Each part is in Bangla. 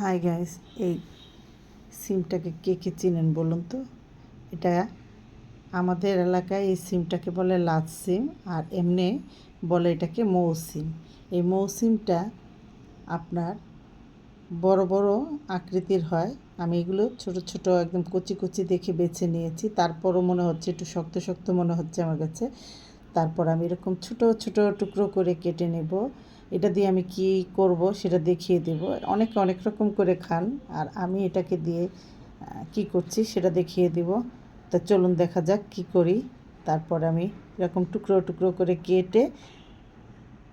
হাই গাইস এই সিমটাকে কে কে চিনেন বলুন তো? এটা আমাদের এলাকায় এই সিমটাকে বলে লাল সিম আর এমনি বলে এটাকে মৌ সিম। এই মৌ সিমটা আপনার বড় বড় আকৃতির হয়। আমি এগুলো ছোট ছোট একদম কচি কচি দেখে বেছে নিয়েছি। তারপরও মনে হচ্ছে, একটু শক্ত শক্ত মনে হচ্ছে আমার কাছে। তারপর আমি এরকম ছোট ছোট টুকরো করে কেটে নেব। এটা দিয়ে আমি কি করব সেটা দেখিয়ে দেব। অনেকে অনেক রকম করে খান আর আমি এটাকে দিয়ে কি করছি সেটা দেখিয়ে দেব। তা চলুন দেখা যাক কি করি। তারপর আমি এরকম টুকরো টুকরো করে কেটে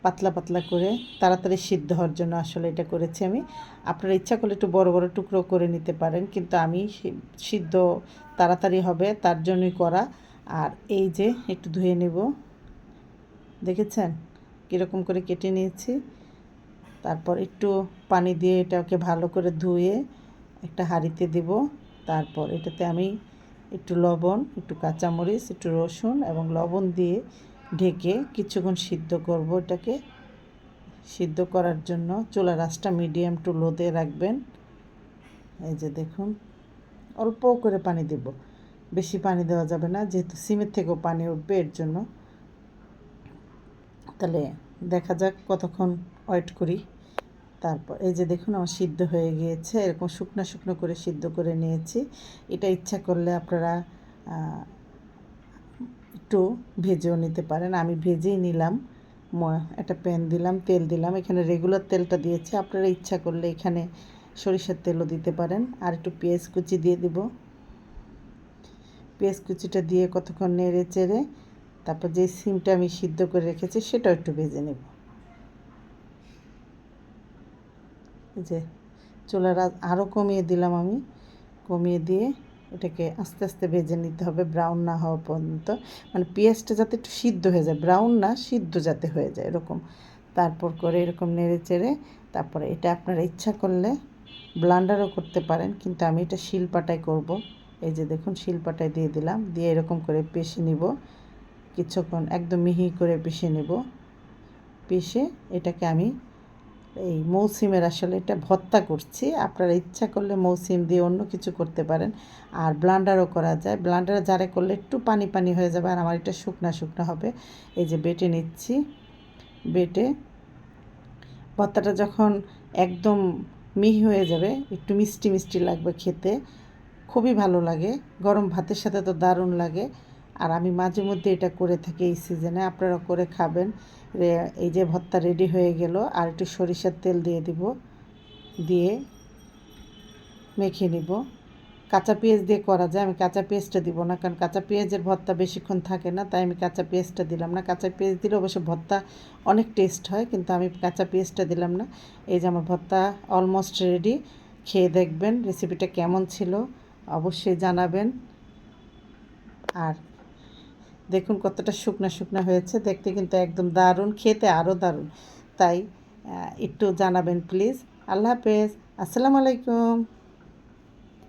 পাতলা পাতলা করে তাড়াতাড়ি সিদ্ধ হওয়ার জন্য আসলে এটা করেছি আমি। আপনারা ইচ্ছা করলে একটু বড় বড় টুকরো করে নিতে পারেন, কিন্তু আমি সিদ্ধ তাড়াতাড়ি হবে তার জন্যই করা। আর এই যে একটু ধুয়ে নেব। দেখেছেন? কীরকম করে কেটে নিয়েছি। তারপর একটু পানি দিয়ে এটাকে ভালো করে ধুয়ে একটা হাঁড়িতে দেব। তারপর এটাতে আমি একটু লবণ, একটু কাঁচামরিচ, একটু রসুন এবং লবণ দিয়ে ঢেকে কিছুক্ষণ সিদ্ধ করব এটাকে। সিদ্ধ করার জন্য চুলা রাসটা মিডিয়াম টু লোতে রাখবেন। এই যে দেখুন, অল্প করে পানি দেব। বেশি পানি দেওয়া যাবে না, যেহেতু সিমের থেকেও পানি উঠবে, এর জন্য তাহলে দেখা যাক কতক্ষণ ওয়েট করি। তারপর এই যে দেখুন আমার সিদ্ধ হয়ে গিয়েছে, এরকম শুকনো শুকনো করে সিদ্ধ করে নিয়েছি। এটা ইচ্ছা করলে আপনারা একটু ভেজেও নিতে পারেন। আমি ভেজেই নিলাম একটা প্যান দিলাম, তেল দিলাম। এখানে রেগুলার তেলটা দিয়েছি। আপনারা ইচ্ছা করলে এখানে সরিষার তেলও দিতে পারেন। আর একটু পেঁয়াজ কুচি দিয়ে দিব। পেঁয়াজ কুচিটা দিয়ে কতক্ষণ নেড়ে চেড়ে তারপর যে সিমটা আমি সিদ্ধ করে রেখেছি সেটাও একটু ভেজে নেব। যে চুলার আরও কমিয়ে দিলাম আমি। কমিয়ে দিয়ে এটাকে আস্তে আস্তে ভেজে নিতে হবে ব্রাউন না হওয়া পর্যন্ত। মানে পেঁয়াজটা যাতে একটু সিদ্ধ হয়ে যায়, ব্রাউন না, সিদ্ধ যাতে হয়ে যায় এরকম। তারপর করে এরকম নেড়ে চেড়ে তারপরে এটা আপনারা ইচ্ছা করলে ব্লান্ডারও করতে পারেন, কিন্তু আমি এটা শিলপাটায় করব। এই যে দেখুন শিলপাটায় দিয়ে দিলাম, দিয়ে এরকম করে পেশে নিব। কিছুক্ষণ একদম মিহি করে পিষে নেব। পিষে এটাকে আমি এই মৌসিমের আসলে এটা ভত্তা করছি। আপনারা ইচ্ছা করলে মৌসিম দিয়ে অন্য কিছু করতে পারেন। আর ব্লান্ডারও করা যায়। ব্লান্ডার জারে করলে একটু পানি পানি হয়ে যাবে আর আমার এটা শুকনা শুকনা হবে। এই যে বেটে নিচ্ছি। বেটে ভত্তাটা যখন একদম মিহি হয়ে যাবে, একটু মিষ্টি মিষ্টি লাগবে খেতে। খুবই ভালো লাগে। গরম ভাতের সাথে তো দারুণ লাগে। আর আমি মাঝে মধ্যে এটা করে থাকি এই সিজনে আপনারা করে খাবেন। এই যে ভর্তা রেডি হয়ে গেল, আর একটু সরিষার তেল দিয়ে দিব, দিয়ে মেখে নিব। কাঁচা পেঁয়াজ দিয়ে করা যায়, আমি কাঁচা পেঁয়াজটা দিব না, কারণ কাঁচা পেঁয়াজের ভর্তা বেশিক্ষণ থাকে না, তাই আমি কাঁচা পেঁয়াজটা দিলাম না। কাঁচা পেঁয়াজ দিলে অবশ্য ভর্তা অনেক টেস্ট হয়, কিন্তু আমি কাঁচা পেঁয়াজটা দিলাম না। এই যে আমার ভর্তা অলমোস্ট রেডি খেয়ে দেখবেন রেসিপিটা কেমন ছিল, অবশ্যই জানাবেন। আর দেখুন কতটা শুকনা শুকনা হয়েছে। দেখতে কিন্তু একদম দারুণ, খেতে আরও দারুণ। তাই একটু জানাবেন প্লিজ আল্লাহ হাফেজ। আসসালামু আলাইকুম।